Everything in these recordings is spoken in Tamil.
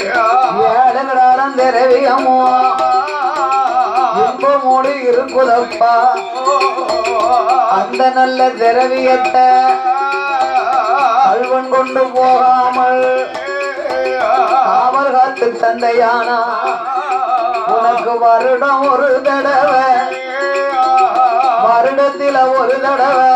ஏழுகடாரம் திரவியமோ இன்பமோடு இருக்குதப்பா அந்த நல்ல திரவியத்தை அல்வன் கொண்டு போகாமல் அவர் காத்து தந்தையானா உனக்கு வருடம் ஒரு தடவை. வருடத்தில ஒரு தடவை.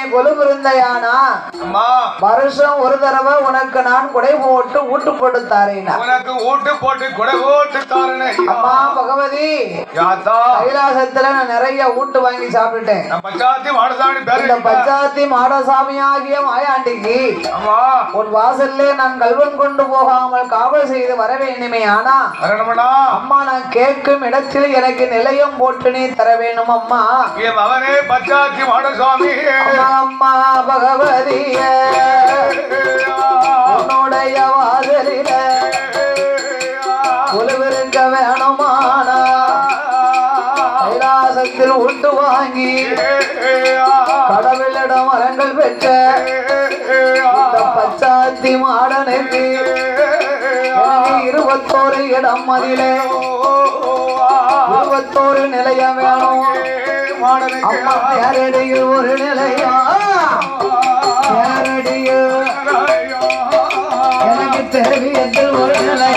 நீ கொலுமிருந்தையானா? அம்மா. வருஷம் ஒரு தடவை உனக்கு நான் குடை போட்டு ஊட்டு போட்டு தாரேனா? உனக்கு ஊட்டு போட்டு கொடை போட்டு தாரணை அம்மா பகவதி. கைலாசத்துல நான் நிறைய ஊட்டு வாங்கி சாப்பிட்டுட்டேன். இந்த பஞ்சாயத்தி மாடசாமி ஆகிய மாயாண்டிக்கு அம்மா. உன் வாசல்லே நான் கல்வன் கொண்டு போகாமல் காவல் செய்து வர வேண்டுமே ஆனா? அம்மா நான் கேட்கும் இடத்தில் எனக்கு நிலையம் போட்டு நீ தர வேணும் அம்மா மகனே பஞ்சாயத்து மாடசாமி. அம்மா அம்மா பகவதிய உன்னுடைய வாசலில உழுவிருக்க வேணுமானா? கைலாசத்தில் உண்டு வாங்கி கடவுளிடம் மரங்கள் பெற்ற பச்சாத்தி மாடனுக்கு எனக்கு இருபத்தோரு இடம் அதிலே இருபத்தோரு நிலையம் வேணும். அம்மா நேரடியில் ஒரு எனக்கு ஒரு நிலையம்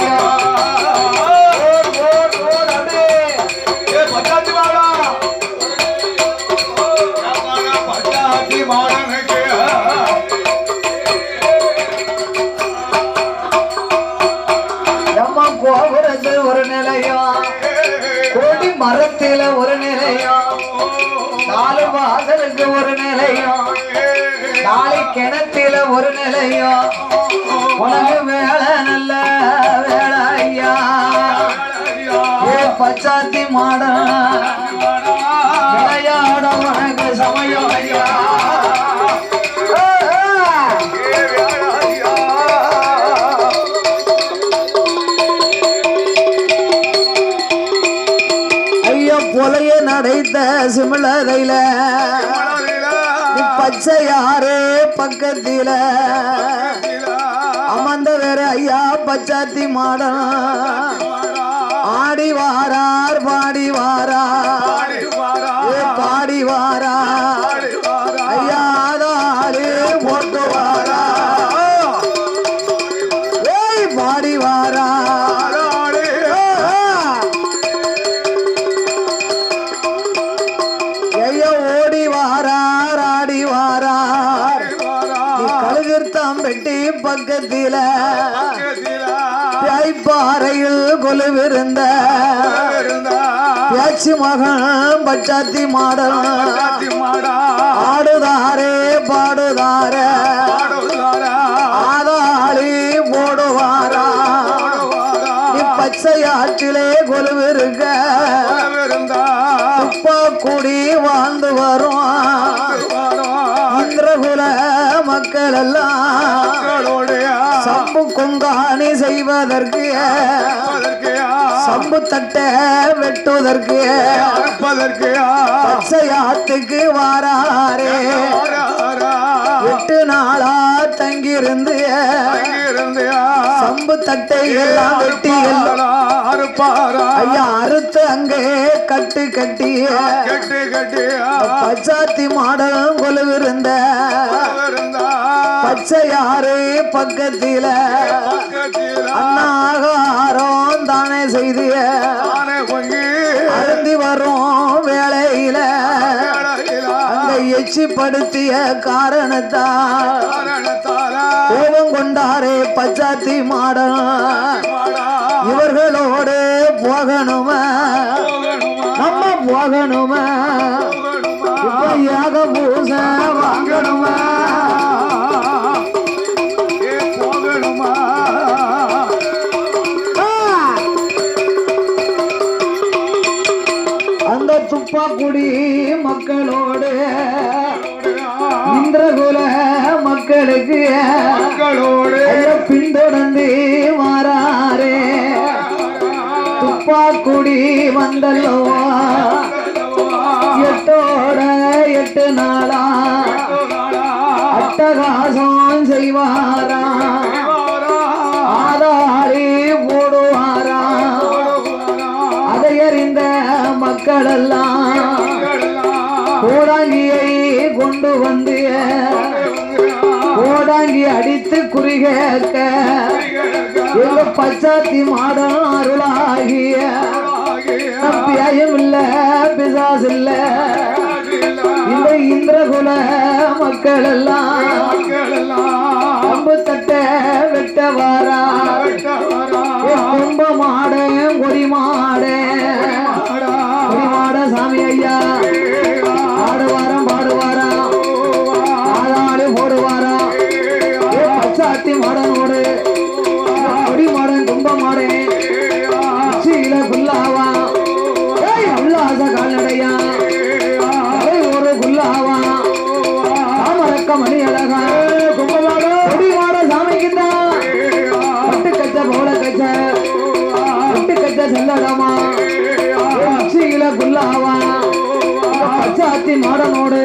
ஒரு நிலையோ உனக்கு வேலை நல்ல வேலை ஐயா ஏ பச்சாத்தி மாட விளையாட உனக்கு சமயம் ஐயா ஆ, ஆ. நடைத்த பக்கத்தில அமர்ந்த வேற ஐயா பச்சாத்தி மாடம் பக்கத்தில பாறையில் கொலுவிருந்த பேச்சு மகன் பச்சாத்தி மாடம் ஆடுதாரே பாடுதாரே ஆதாளி போடுவாரா? பச்சை ஆற்றிலே கொலுவிருக்க துப்பா கூடி வாழ்ந்து வரும் இந்திரகுல மக்கள் எல்லாம் சம்பு கொங்காணி செய்வதற்கு சம்பு தட்டை வெட்டுவதற்கு பச்சையாத்துக்கு வாராரே? எட்டு நாளா தங்கியிருந்து சம்பு தட்டை எல்லாம் வெட்டி ஐயா அறுத்து அங்கே கட்டு கட்டி. கட்டி கட்டி பச்சாத்தி மாடம் கொலுவிருந்த. பச்சையாறு பக்கத்தில. அன்னாகாரம் தானே செய்து அருந்தி வரும் வேளையில எச்சிப்படுத்திய காரணத்தால் கோபம் கொண்டாரே பச்சாத்தி மாடம் இவர்களோடு போகணுமா? நம்ம போகணுமா? யாக பூச வாங்கணுமா? அந்த துப்பாக்குடி தொடர்ந்து மாறாரே துப்பாக்குடி வந்தல்லவா. எட்டோட எட்டு நாளா. அட்டகாசம் செய்வாரா. ஆதாரி போடுவாரா. அதையறிந்த மக்களெல்லாம் கோடாங்கியை கொண்டு வந்து குறுகி அடித்து குறுகேக்க எங்க பச்சாத்தி மாடம் அருளாகிய நம்பியாயம் இல்ல பிசாஸ் இல்ல இந்த இந்திரகுல மக்கள் எல்லாம் அம்பு தட்ட வெட்ட வாரா மாட கொடி மாட கொடி மாட சாமி ஐயா. கட்டு கட்ட செல்லடமா அச்சியில குல்லாவா? பச்சாத்தி மாடனோடு.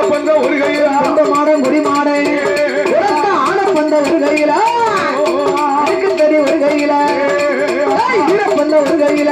பந்த ஒரு கையில குடி மாடை ஆன பந்த ஒரு கையில. ஒரு கையில. ஈரப்பந்த ஒரு கையில.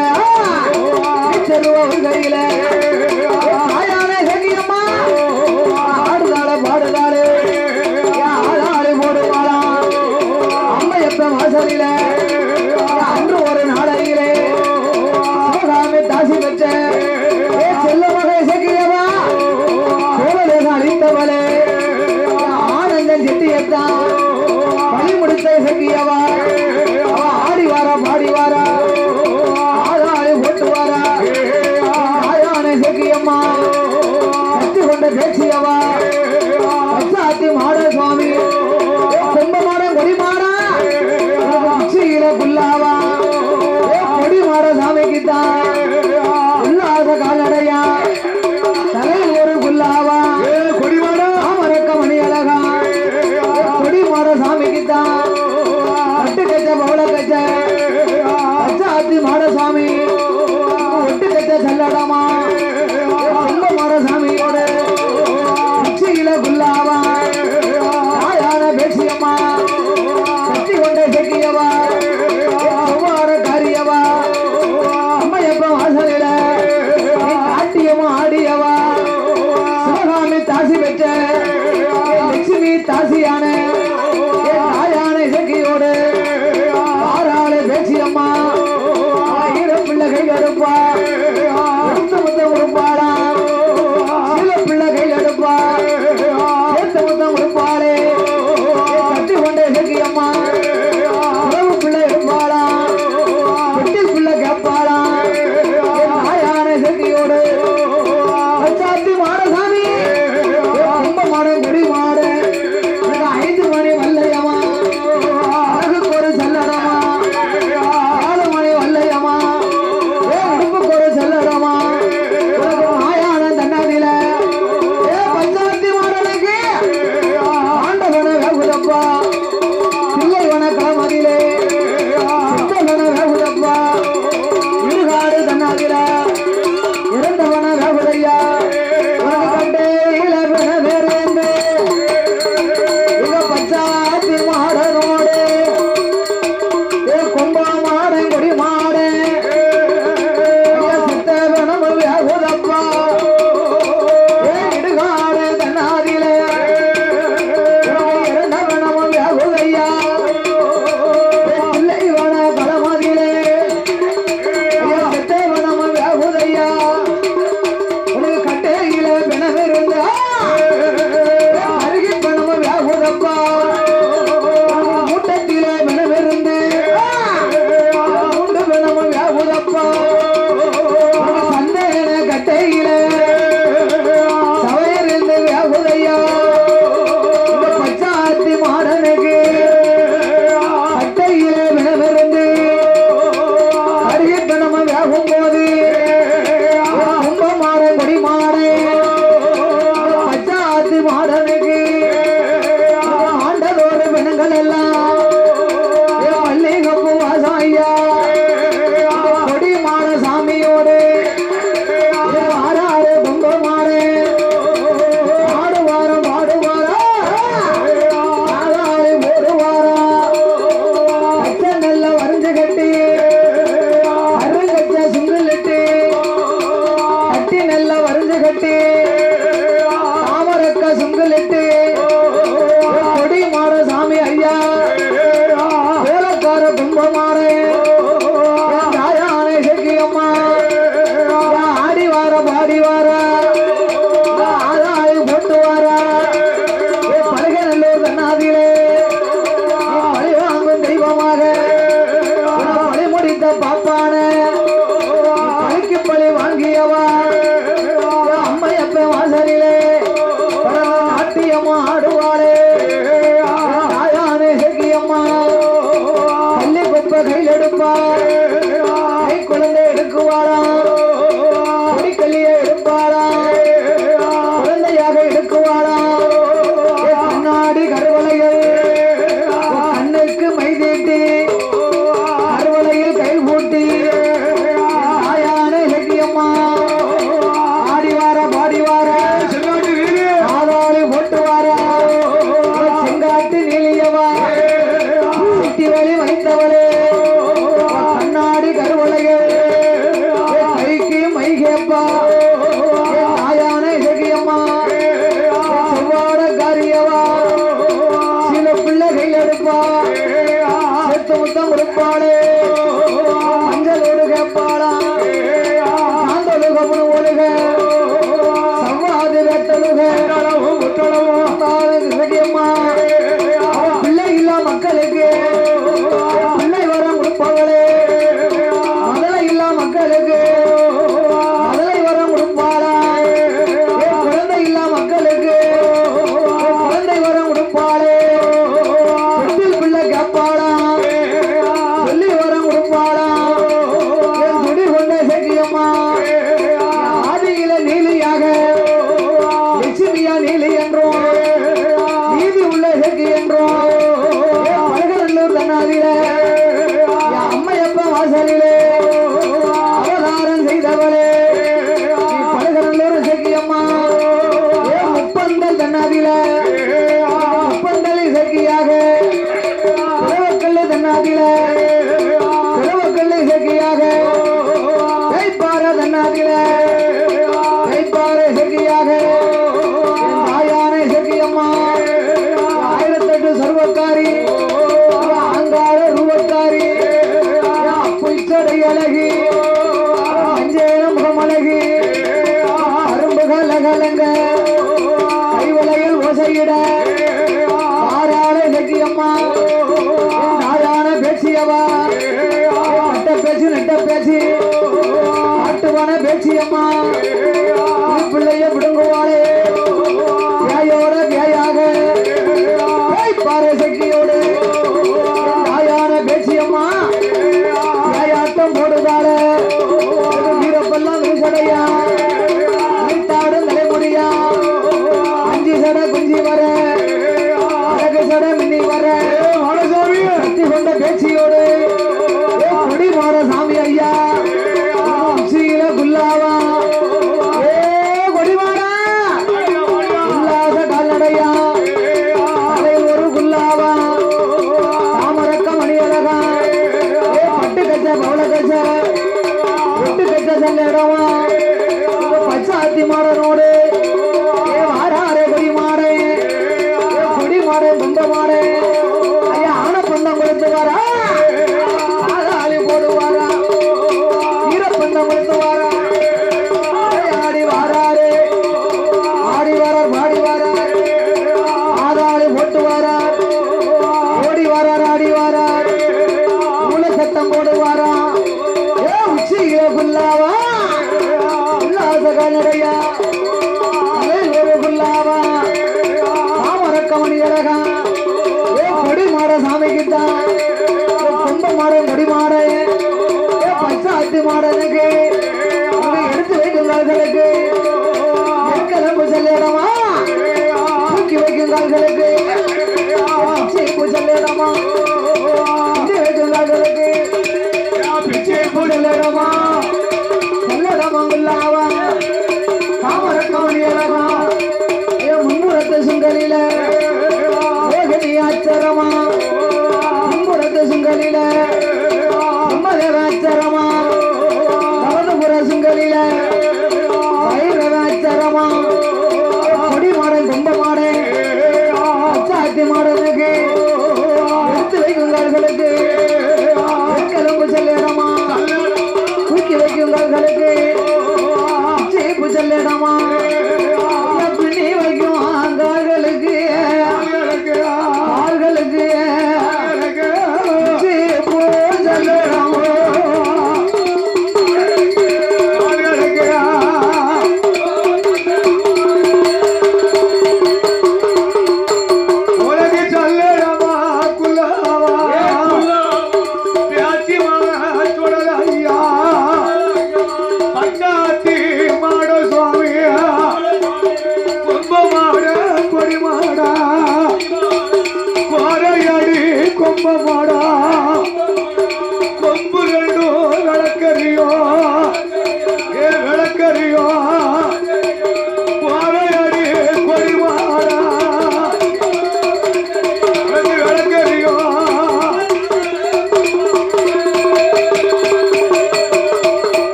milagre.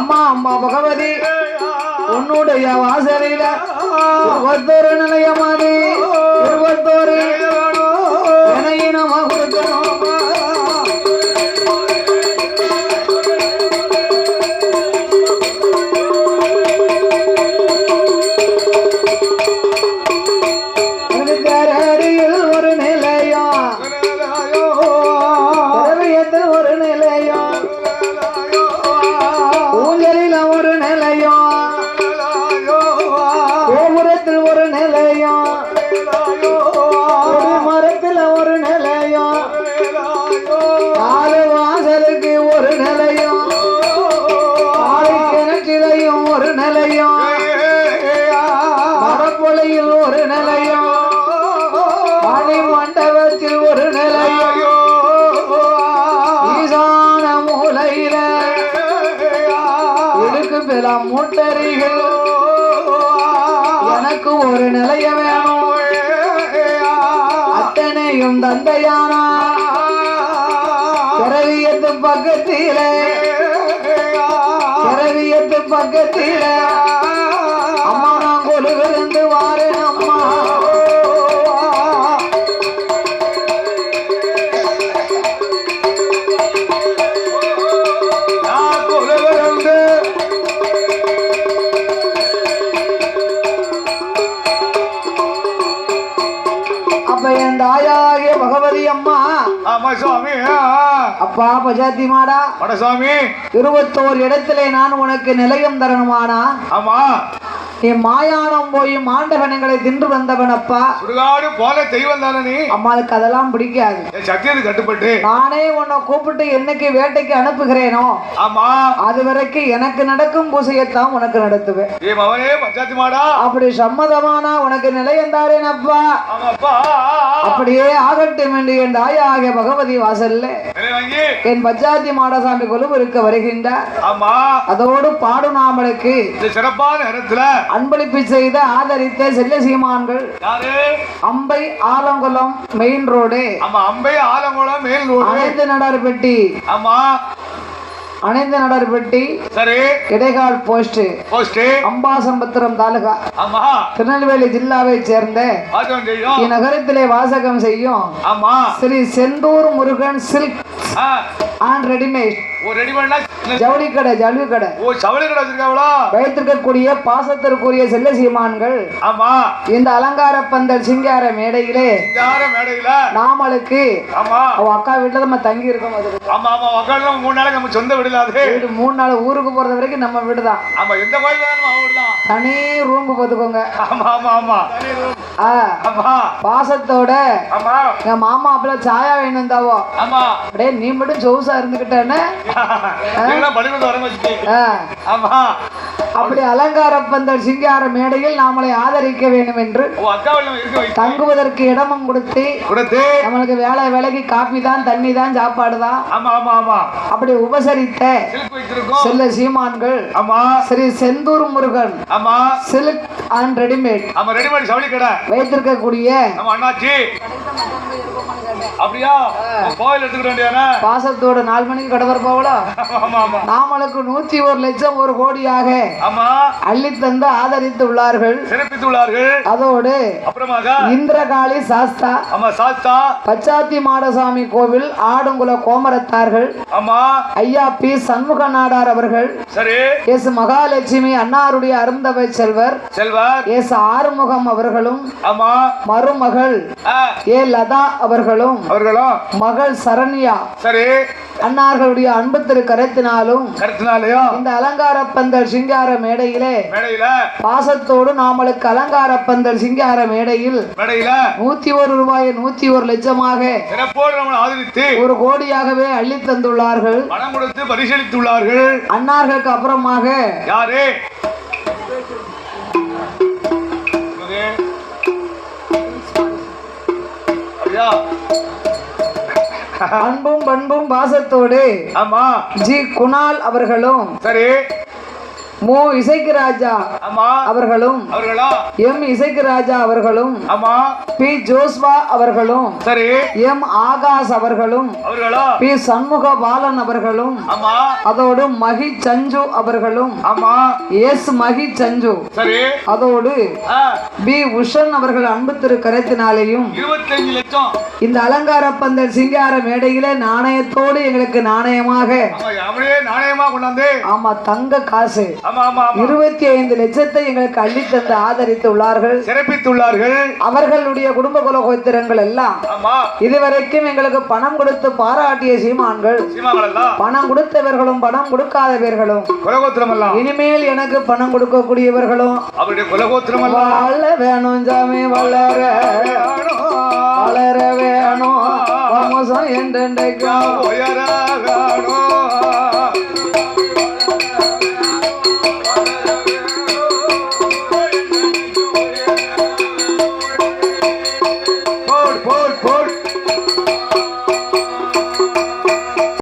அம்மா அம்மா பகவதி உன்னுடைய வாசலில ஒவ்வொரு நிலையமானி ஒவ்வொரு இணையினமாக இருக்கணும் அத்தனையும் தந்தையானா? பிறவியத்து பக்கத்திலே. பிறவியத்து பக்கத்திலே. பஜாத்தி மாடா படசாமி இருபத்தோரு இடத்திலே நான் உனக்கு நிலையம் தரணுமானா ஆமா. நீ மாயானம் போய் மாண்டவனங்களை தின்று வந்தவன் அப்பா சுடுகாடு போல தெய்வம் தானே அம்மாளுக்கு அதெல்லாம் பிடிக்காது. என் சத்தியத்துக்கு கட்டுப்பட்டு நானே உன்னை கூப்பிட்டு என்னைக்கு வேட்டைக்கு அனுப்புகிறேனோ ஆமா. அது வரைக்கும் எனக்கு நடக்கும் பூசையத்தான் உனக்கு நடத்துவேன். ஏ மவனே பஞ்சாயத்து மாடா அப்படி சம்மதமானா உனக்கு நிலையம் தாரேன் அப்பா அப்படியே ஆகட்டும் என்று என் தாயாகிய பகவதி வாசல்ல என் பஜாதி மாடசாமி கொலுவு இருக்க வருகின்றார். அதோடு பாடுநாமலுக்கு சிறப்பான இடத்துல அன்பளிப்பு செய்த ஆதரித்த செல்ல சீமான்கள் அம்பை ஆலங்குளம் மெயின் ரோடு. அம்பை ஆலங்குளம் மேல் ரோடு. அனைத்து நடார்பட்டி. ஆமா. அனைத்து நடார்பட்டி சரி. Idaikal post post Ambasamudram taluk. ஆமா. திருநெல்வேலி ஜில்லாவை சேர்ந்த இந்நகரத்திலே வாசகம் செய்யும் ஆமா. ஸ்ரீ செந்தூர் முருகன் சில்க் ஆ, அண்ட் ரெடிமேட் ஜவுளி கடை ஜவுளி கடை. ஓ வைத்திருக்கக்கூடிய பாசத்திற்குரிய செல்ல சீமான்கள் ஆமா. இந்த அலங்கார பந்தல் சிங்கார மேடையிலே யார மேடையில. நாமளுக்கு ஆமா. அவ அக்கா வீட்டுல நம்ம தங்கி இருக்கோம் ஆமா ஆமா. மூணு நாளைக்கு நம்ம சொந்த விடல அது வீடு மூணு நாள் ஊருக்கு போறது வரைக்கும் நம்ம வீடு தான் ஆமா எந்த கோயில் வேணும் அவர்தான் தனி ரூம் பார்த்துக்கோங்க ஆமா ஆமா ஆமா. பாசத்தோட ஆமா. எங்க மாமா அப்பல சாயா வேணும் ஆமா. அப்படியே நீ மட்டும் ஜோசா இருந்துகிட்டேன்னு அப்படி அலங்கார பந்தல் சிங்கார மேடையில் நாமளை ஆதரிக்க வேண்டும் என்று தங்குவதற்கு இடமும் கொடுத்து கொடுத்து. நம்மளுக்கு வேலை வேலைக்கு காப்பி தான் தண்ணி தான் சாப்பாடு தான். ஆமா ஆமா ஆமா. அப்படி உபசரித்த செல்ல சீமான்கள் ஆமா. ஸ்ரீ செந்தூர் முருகன் ஆமா. சில்க் அண்ட் ரெடிமேட் ஆமா ரெடிமேட் சவளி கடை வைத்திருக்கக்கூடிய ஆமா அண்ணாச்சி. அப்படியா? கோயில் எடுத்துக்கிட்ட வேண்டியானே பாசத்தோட நாலு மணிக்கு கடவர் போகல நாமளுக்கு நூத்தி ஒரு லட்சம் ஒரு கோடியாக ஆமா. அள்ளி தந்து ஆதரித்து உள்ளார்கள் சிறப்பித்துள்ளார்கள். அதோடு அப்புறமாக? இந்திரகாளி சாஸ்தா ஆமா சாஸ்தா. பச்சாத்தி மாடசாமி கோவில் ஆடுங்குல கோமரத்தார்கள். ஆமா. ஐயா பி. சண்முக நாடார் அவர்கள். சரி. எஸ். மகாலட்சுமி அன்னாருடைய அருந்தவை செல்வர். செல்வர். எஸ். ஆறுமுகம் அவர்களும். ஆமா. மருமகள். ஏ. லதா அவர்களும். அவர்களும் மகள் சரண்யா. சரி. அன்னார்களுடைய அன்பு திரு கரத்தினாலும் கருத்தினாலையும் இந்த அலங்கார பந்தல் சிங்கார மேடையிலே மேடையில? பாசத்தோடு நாமளுக்கு அலங்கார பந்தல் சிங்கார மேடையில் மேடையில? நூத்தி ஒரு ரூபாயை நூத்தி ஒரு லட்சமாக ஆதரித்து ஒரு கோடியாகவே அள்ளி தந்துள்ளார்கள். பணம் கொடுத்து பரிசீலித்துள்ளார்கள் அன்னார்களுக்கு அப்புறமாக யாரு? அன்பும் பண்பும் பாசத்தோடு ஆமா. ஜி குணால் அவர்களும் சரி. மு இசைக்கு ராஜா. அவர்களும். அவர்களா? எம் இசைக்கு ராஜா அவர்களும். பி ஜோஸ்வா அவர்களும். சரி. எம் ஆகாஷ் அவர்களும். அவர்களா? பி சண்முக பாலன் அவர்களும். அதோடு மகி சஞ்சு அவர்களும். எஸ் மகி சஞ்சு. சரி. அதோடு பி உஷன் அவர்கள் அன்பு திரு கரத்தினாலேயும். இந்த அலங்கார பந்தல் சிங்கார மேடையிலே நாணயத்தோடு எங்களுக்கு நாணயமாக. ஆமா அப்படியே நாணயமா கொண்டாந்து. ஆமா தங்க காசு. இருபத்தி ஐந்து லட்சத்தை எங்களுக்கு அள்ளி தந்து ஆதரித்துள்ளார்கள். சிறப்பித்துள்ளார்கள். அவர்களுடைய குடும்ப குலகோத்திரங்கள் எல்லாம் இதுவரைக்கும் எங்களுக்கு பணம் கொடுத்து பாராட்டிய சீமான்கள் பணம் கொடுத்தவர்களும் பணம் கொடுக்காதவர்களும் இனிமேல் எனக்கு பணம் கொடுக்கக்கூடியவர்களும் அவருடைய வேணும் சாமி வளர வளர வேணும். என்றென்றைக்கா உயராக